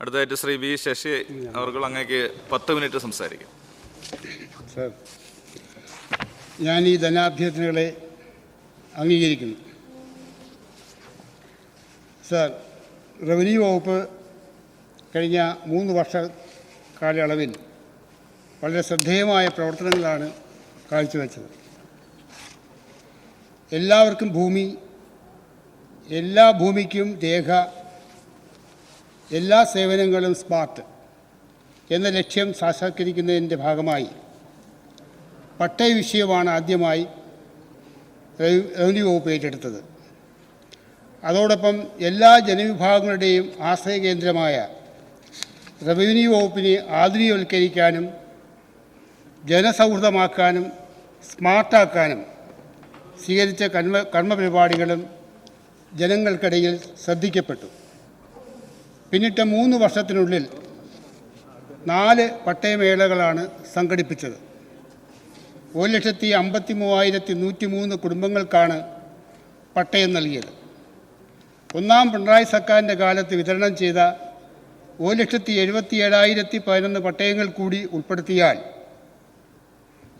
അടുത്തതായിട്ട് ശ്രീ വി ശശി അവർക്ക് അങ്ങേക്ക് പത്ത് മിനിറ്റ് സംസാരിക്കും. സർ ഞാൻ ഈ ധനാഭ്യർത്ഥനകളെ അംഗീകരിക്കുന്നു. സർ റവന്യൂ വകുപ്പ് കഴിഞ്ഞ മൂന്ന് വർഷ കാലയളവിൽ വളരെ ശ്രദ്ധേയമായ പ്രവർത്തനങ്ങളാണ് കാഴ്ചവെച്ചത്. എല്ലാവർക്കും ഭൂമി എല്ലാ ഭൂമിക്കും രേഖ എല്ലാ സേവനങ്ങളും സ്മാർട്ട് എന്ന ലക്ഷ്യം സാക്ഷാത്കരിക്കുന്നതിന്റെ ഭാഗമായി. പട്ടയ വിഷയമാണ് ആദ്യമായി റവ- റവന്യൂ വകുപ്പ് ഏറ്റെടുത്തത്. അതോടൊപ്പം എല്ലാ ജനവിഭാഗങ്ങളുടെയും ആശ്രയ കേന്ദ്രമായ റവന്യൂ വകുപ്പിനെ ആധുനികവൽക്കരിക്കാനും ജനസൗഹൃദമാക്കാനും സ്മാർട്ടാക്കാനും സ്വീകരിച്ച കർമ്മ കർമ്മപരിപാടികളും ജനങ്ങൾക്കിടയിൽ ശ്രദ്ധിക്കപ്പെട്ടു. പിന്നിട്ട മൂന്ന് വർഷത്തിനുള്ളിൽ നാല് പട്ടയമേളകളാണ് സംഘടിപ്പിച്ചത്. ഒരു ലക്ഷത്തി അമ്പത്തി മൂവായിരത്തി നൂറ്റി മൂന്ന് കുടുംബങ്ങൾക്കാണ് പട്ടയം നൽകിയത്. ഒന്നാം പിണറായി സർക്കാരിന്റെ കാലത്ത് വിതരണം ചെയ്ത ഒരു ലക്ഷത്തി എഴുപത്തി ഏഴായിരത്തി പതിനൊന്ന് പട്ടയങ്ങൾ കൂടി ഉൾപ്പെടുത്തിയാൽ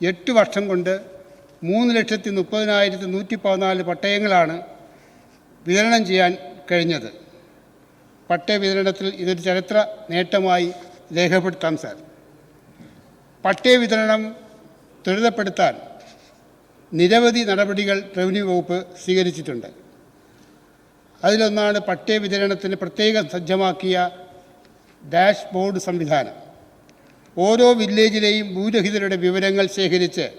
എട്ട് വർഷം കൊണ്ട് മൂന്ന് ലക്ഷത്തി മുപ്പതിനായിരത്തി നൂറ്റി പതിനാല് പട്ടയങ്ങളാണ് വിതരണം ചെയ്യാൻ കഴിഞ്ഞത്. പട്ടയ വിതരണത്തിൽ ഇതൊരു ചരിത്ര നേട്ടമായി രേഖപ്പെടുത്താം സാർ. പട്ടയ വിതരണം ത്വരിതപ്പെടുത്താൻ നിരവധി നടപടികൾ റവന്യൂ വകുപ്പ് സ്വീകരിച്ചിട്ടുണ്ട്. അതിലൊന്നാണ് പട്ടയ വിതരണത്തിന് പ്രത്യേകം സജ്ജമാക്കിയ ഡാഷ് ബോർഡ് സംവിധാനം. ഓരോ വില്ലേജിലെയും ഭൂരഹിതരുടെ വിവരങ്ങൾ ശേഖരിച്ച്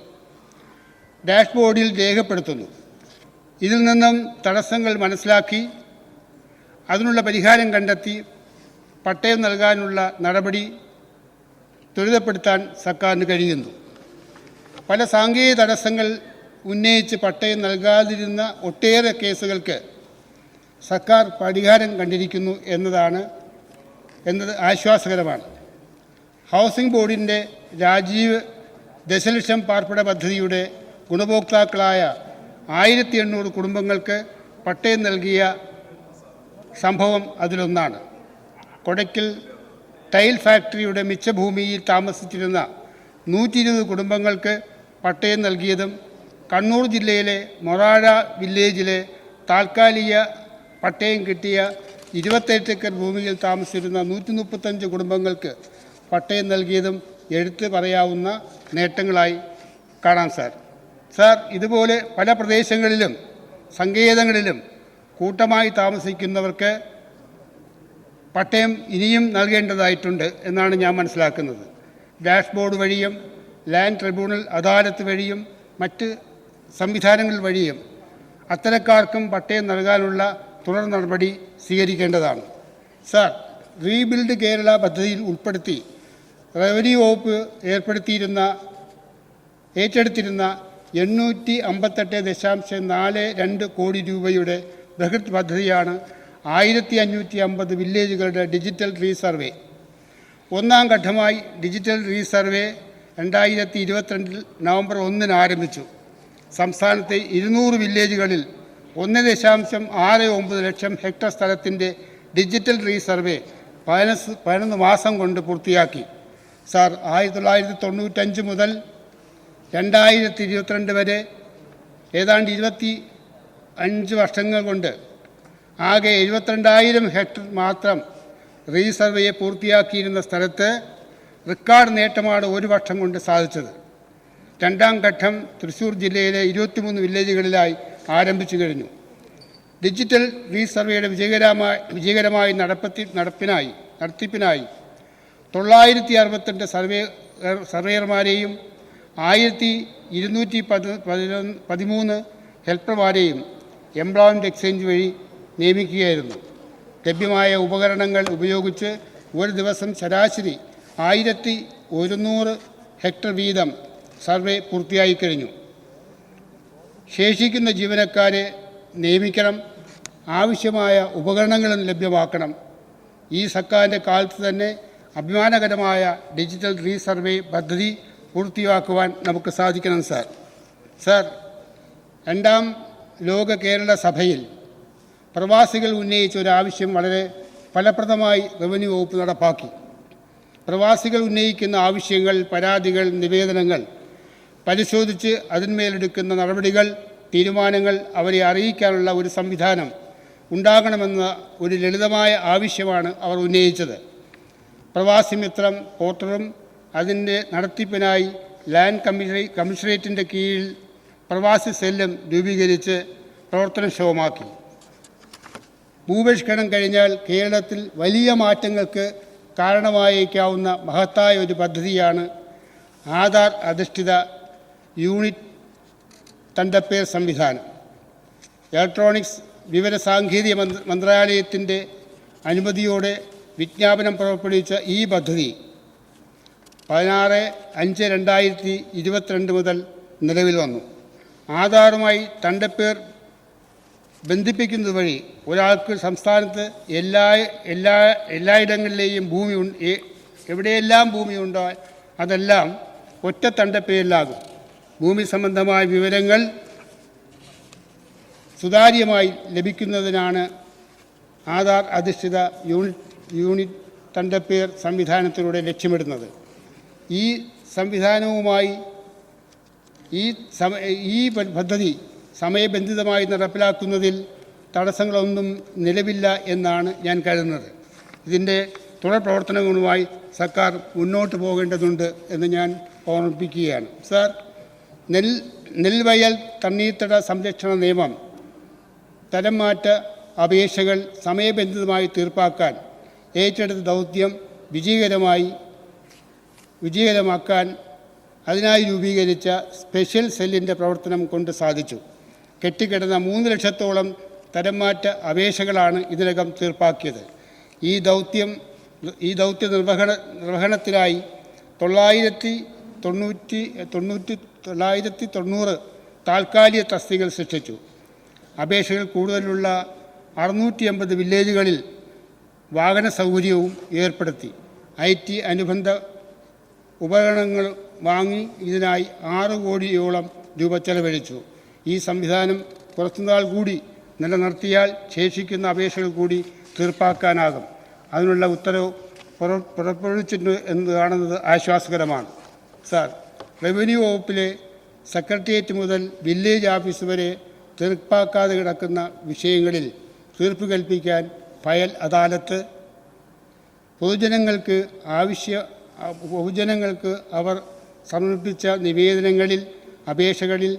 ഡാഷ്ബോർഡിൽ രേഖപ്പെടുത്തുന്നു. ഇതിൽ നിന്നും തടസ്സങ്ങൾ മനസ്സിലാക്കി അതിനുള്ള പരിഹാരം കണ്ടെത്തി പട്ടയം നൽകാനുള്ള നടപടി ത്വരിതപ്പെടുത്താൻ സർക്കാരിന് കഴിയുന്നു പല സാങ്കേതിക തടസ്സങ്ങൾ ഉന്നയിച്ച് പട്ടയം നൽകാതിരുന്ന ഒട്ടേറെ കേസുകൾക്ക് സർക്കാർ പരിഹാരം കണ്ടിരിക്കുന്നു എന്നതാണ് എന്നത് ആശ്വാസകരമാണ്. ഹൗസിംഗ് ബോർഡിന്റെ രാജീവ് ദശലക്ഷം പാർപ്പിട പദ്ധതിയുടെ ഗുണഭോക്താക്കളായ ആയിരത്തി എണ്ണൂറ് കുടുംബങ്ങൾക്ക് പട്ടയം നൽകിയ സംഭവം അതിലൊന്നാണ്. കൊടക്കിൽ ടൈൽ ഫാക്ടറിയുടെ മിച്ചഭൂമിയിൽ താമസിച്ചിരുന്ന നൂറ്റി ഇരുപത് കുടുംബങ്ങൾക്ക് പട്ടയം നൽകിയതും കണ്ണൂർ ജില്ലയിലെ മൊറാഴ വില്ലേജിലെ താൽക്കാലിക പട്ടയം കിട്ടിയ ഇരുപത്തെട്ട് ഏക്കർ ഭൂമിയിൽ താമസിച്ചിരുന്ന നൂറ്റി മുപ്പത്തഞ്ച് കുടുംബങ്ങൾക്ക് പട്ടയം നൽകിയതും എടുത്തു പറയാവുന്ന നേട്ടങ്ങളായി കാണാം സാർ. സാർ ഇതുപോലെ പല പ്രദേശങ്ങളിലും സങ്കേതങ്ങളിലും കൂട്ടമായി താമസിക്കുന്നവർക്ക് പട്ടയം ഇനിയും നൽകേണ്ടതായിട്ടുണ്ട് എന്നാണ് ഞാൻ മനസ്സിലാക്കുന്നത്. ഡാഷ്ബോർഡ് വഴിയും ലാൻഡ് ട്രിബ്യൂണൽ അദാലത്ത് വഴിയും മറ്റ് സംവിധാനങ്ങൾ വഴിയും അത്തരക്കാർക്കും പട്ടയം നൽകാനുള്ള തുടർ നടപടി സ്വീകരിക്കേണ്ടതാണ്. സാർ റീബിൽഡ് കേരള പദ്ധതിയിൽ ഉൾപ്പെടുത്തി റവന്യൂ വകുപ്പ് ഏർപ്പെടുത്തിയിരുന്ന ഏറ്റെടുത്തിരുന്ന എണ്ണൂറ്റി അമ്പത്തെട്ട് ദശാംശം നാല് രണ്ട് കോടി രൂപയുടെ ബൃഹത് പദ്ധതിയാണ് ആയിരത്തി അഞ്ഞൂറ്റി അമ്പത് വില്ലേജുകളുടെ ഡിജിറ്റൽ റീസർവേ. ഒന്നാം ഘട്ടമായി ഡിജിറ്റൽ റീസർവേ രണ്ടായിരത്തി ഇരുപത്തിരണ്ടിൽ നവംബർ ഒന്നിന് ആരംഭിച്ചു. സംസ്ഥാനത്തെ ഇരുന്നൂറ് വില്ലേജുകളിൽ ഒന്ന് ദശാംശം ആറ് ഒമ്പത് ലക്ഷം ഹെക്ടർ സ്ഥലത്തിന്റെ ഡിജിറ്റൽ റീസർവേ പതിനസ് പതിനൊന്ന് മാസം കൊണ്ട് പൂർത്തിയാക്കി. സാർ ആയിരത്തി തൊള്ളായിരത്തി തൊണ്ണൂറ്റഞ്ച് മുതൽ രണ്ടായിരത്തി ഇരുപത്തിരണ്ട് വരെ ഏതാണ്ട് ഇരുപത്തി അഞ്ച് വർഷങ്ങൾ കൊണ്ട് ആകെ എഴുപത്തിരണ്ടായിരം ഹെക്ടർ മാത്രം റീസർവേ പൂർത്തിയാക്കിയിരുന്ന സ്ഥലത്ത് റെക്കോർഡ് നേട്ടമാണ് ഒരു വർഷം കൊണ്ട് സാധിച്ചത്. രണ്ടാം ഘട്ടം തൃശ്ശൂർ ജില്ലയിലെ ഇരുപത്തിമൂന്ന് വില്ലേജുകളിലായി ആരംഭിച്ചു കഴിഞ്ഞു. ഡിജിറ്റൽ റീസർവേയുടെ വിജയകരമായി വിജയകരമായി നടപ്പത്തി നടപ്പിനായി നടത്തിപ്പിനായി തൊള്ളായിരത്തി അറുപത്തിരണ്ട് സർവേ സർവേയർമാരെയും ആയിരത്തി ഇരുന്നൂറ്റി പതിമൂന്ന് ഹെൽപ്പർമാരെയും എംപ്ലോയ്മെന്റ് എക്സ്ചേഞ്ച് വഴി നിയമിക്കുകയായിരുന്നു. ലഭ്യമായ ഉപകരണങ്ങൾ ഉപയോഗിച്ച് ഒരു ദിവസം ശരാശരി ആയിരത്തി ഒരുന്നൂറ് ഹെക്ടർ വീതം സർവേ പൂർത്തിയായി കഴിഞ്ഞു. ശേഷിക്കുന്ന ജീവനക്കാരെ നിയമിക്കണം ആവശ്യമായ ഉപകരണങ്ങളും ലഭ്യമാക്കണം. ഈ സർക്കാരിന്റെ കാലത്ത് തന്നെ അഭിമാനകരമായ ഡിജിറ്റൽ റീസർവേ പദ്ധതി പൂർത്തിയാക്കുവാൻ നമുക്ക് സാധിക്കണം സാർ. സാർ രണ്ടാം ലോക കേരള സഭയിൽ പ്രവാസികൾ ഉന്നയിച്ച ഒരു ആവശ്യം വളരെ ഫലപ്രദമായി റവന്യൂ വകുപ്പ് നടപ്പാക്കി. പ്രവാസികൾ ഉന്നയിക്കുന്ന ആവശ്യങ്ങൾ പരാതികൾ നിവേദനങ്ങൾ പരിശോധിച്ച് അതിന്മേലെടുക്കുന്ന നടപടികൾ തീരുമാനങ്ങൾ അവരെ അറിയിക്കാനുള്ള ഒരു സംവിധാനം ഉണ്ടാകണമെന്ന ഒരു ലളിതമായ ആവശ്യമാണ് അവർ ഉന്നയിച്ചത്. പ്രവാസി മിത്രം പോർട്ടറും അതിന്റെ നടത്തിപ്പിനായി ലാൻഡ് കമ്മീഷണ കമ്മീഷണറേറ്റിന്റെ കീഴിൽ പ്രവാസി സെല്ലും രൂപീകരിച്ച് പ്രവർത്തനക്ഷമമാക്കി ഭൂപരിഷ്കരണം കഴിഞ്ഞാൽ കേരളത്തിൽ വലിയ മാറ്റങ്ങൾക്ക് കാരണമായേക്കാവുന്ന മഹത്തായ ഒരു പദ്ധതിയാണ് ആധാർ അധിഷ്ഠിത യൂണിറ്റ് തണ്ടപ്പേർ സംവിധാനം. ഇലക്ട്രോണിക്സ് വിവര സാങ്കേതിക മന്ത്ര- മന്ത്രാലയത്തിന്റെ അനുമതിയോടെ വിജ്ഞാപനം പുറപ്പെടുവിച്ച ഈ പദ്ധതി പതിനാറ് അഞ്ച് രണ്ടായിരത്തി ഇരുപത്തിരണ്ട് മുതൽ നിലവിൽ വന്നു. ആധാറുമായി തന്റെ പേർ ബന്ധിപ്പിക്കുന്നത് വഴി ഒരാൾക്ക് സംസ്ഥാനത്ത് എല്ലാ എല്ലാ എല്ലായിടങ്ങളിലെയും ഭൂമി എവിടെയെല്ലാം ഭൂമിയുണ്ടോ അതെല്ലാം ഒറ്റ തണ്ടപ്പേരിലാകും ഭൂമി സംബന്ധമായ വിവരങ്ങൾ സുതാര്യമായി ലഭിക്കുന്നതിനാണ് ആധാർ അധിഷ്ഠിത യൂണിറ്റ് യൂണിറ്റ് തണ്ടപ്പേർ സംവിധാനത്തിലൂടെ ലക്ഷ്യമിടുന്നത്. ഈ സംവിധാനവുമായി ഈ സമ ഈ പദ്ധതി സമയബന്ധിതമായി നടപ്പിലാക്കുന്നതിൽ തടസ്സങ്ങളൊന്നും നിലവില്ല എന്നാണ് ഞാൻ കരുതുന്നത്. ഇതിന്റെ തുടർ പ്രവർത്തനങ്ങളുമായി സർക്കാർ മുന്നോട്ട് പോകേണ്ടതുണ്ട് എന്ന് ഞാൻ ഓർമ്മിപ്പിക്കുകയാണ്. സാർ നെൽ നെൽവയൽ തണ്ണീർത്തട സംരക്ഷണ നിയമം തരം മാറ്റ അപേക്ഷകൾ സമയബന്ധിതമായി തീർപ്പാക്കാൻ ഏറ്റെടുത്ത ദൗത്യം വിജയകരമായി വിജയകരമാക്കാൻ അതിനായി രൂപീകരിച്ച സ്പെഷ്യൽ സെല്ലിന്റെ പ്രവർത്തനം കൊണ്ട് സാധിച്ചു. കെട്ടിക്കിടന്ന മൂന്ന് ലക്ഷത്തോളം തരംമാറ്റ അപേക്ഷകളാണ് ഇതിനകം തീർപ്പാക്കിയത്. ഈ ദൗത്യം ഈ ദൗത്യ നിർവഹണ നിർവഹണത്തിനായി തൊള്ളായിരത്തി തൊണ്ണൂറ്റി തൊണ്ണൂറ്റി തൊള്ളായിരത്തി തൊണ്ണൂറ് താൽക്കാലിക തസ്തികൾ സൃഷ്ടിച്ചു. അപേക്ഷകൾ കൂടുതലുള്ള അറുന്നൂറ്റി അമ്പത് വില്ലേജുകളിൽ വാഹന സൗകര്യവും ഏർപ്പെടുത്തി. ഐ ടി അനുബന്ധ ഉപകരണങ്ങൾ വാങ്ങി ഇതിനായി ആറ് കോടിയോളം രൂപ ചെലവഴിച്ചു. ഈ സംവിധാനം കുറച്ചുനാൾ കൂടി നിലനിർത്തിയാൽ ശേഷിക്കുന്ന അപേക്ഷകൾ കൂടി തീർപ്പാക്കാനാകും. അതിനുള്ള ഉത്തരവ് പുറ- പുറപ്പെടുവിച്ചിട്ടുണ്ട് എന്ന് കാണുന്നത് ആശ്വാസകരമാണ്. സാർ റവന്യൂ വകുപ്പിലെ സെക്രട്ടേറിയറ്റ് മുതൽ വില്ലേജ് ഓഫീസ് വരെ തീർപ്പാക്കാതെ കിടക്കുന്ന വിഷയങ്ങളിൽ തീർപ്പ് കൽപ്പിക്കാൻ ഫയൽ അദാലത്ത് പൊതുജനങ്ങൾക്ക് ആവശ്യ പൊതുജനങ്ങൾക്ക് അവർ സമർപ്പിച്ച നിവേദനങ്ങളിൽ അപേക്ഷകളിൽ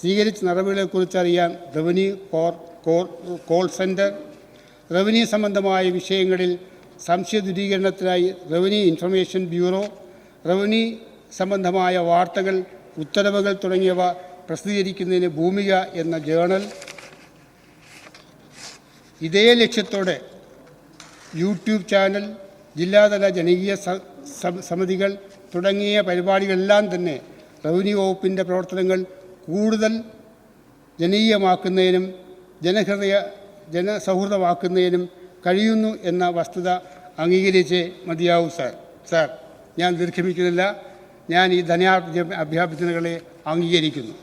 സ്വീകരിച്ച നടപടികളെക്കുറിച്ച് അറിയാൻ revenue core core call centre revenue സംബന്ധമായ വിഷയങ്ങളിൽ സംശയ ദൂരീകരണത്തിനായി റവന്യൂ ഇൻഫർമേഷൻ ബ്യൂറോ റവന്യൂ സംബന്ധമായ വാർത്തകൾ ഉത്തരവുകൾ തുടങ്ങിയവ പ്രസിദ്ധീകരിക്കുന്നതിന് ഭൂമിക എന്ന ജേണൽ. ഇതേ ലക്ഷ്യത്തോടെ യൂട്യൂബ് ചാനൽ ജില്ലാതല ജനകീയ സമിതികൾ തുടങ്ങിയ പരിപാടികളെല്ലാം തന്നെ റവന്യൂ വകുപ്പിന്റെ പ്രവർത്തനങ്ങൾ കൂടുതൽ ജനീയമാക്കുന്നതിനും ജനഹൃദയ ജനസൗഹൃദമാക്കുന്നതിനും കഴിയുന്നു എന്ന വസ്തുത അംഗീകരിച്ച് മതിയാവൂ സാർ. സാർ ഞാൻ ദീർഘിപ്പിക്കുന്നില്ല. ഞാൻ ഈ ധനാഭ്യ അഭ്യർത്ഥനകളെ അംഗീകരിക്കുന്നു.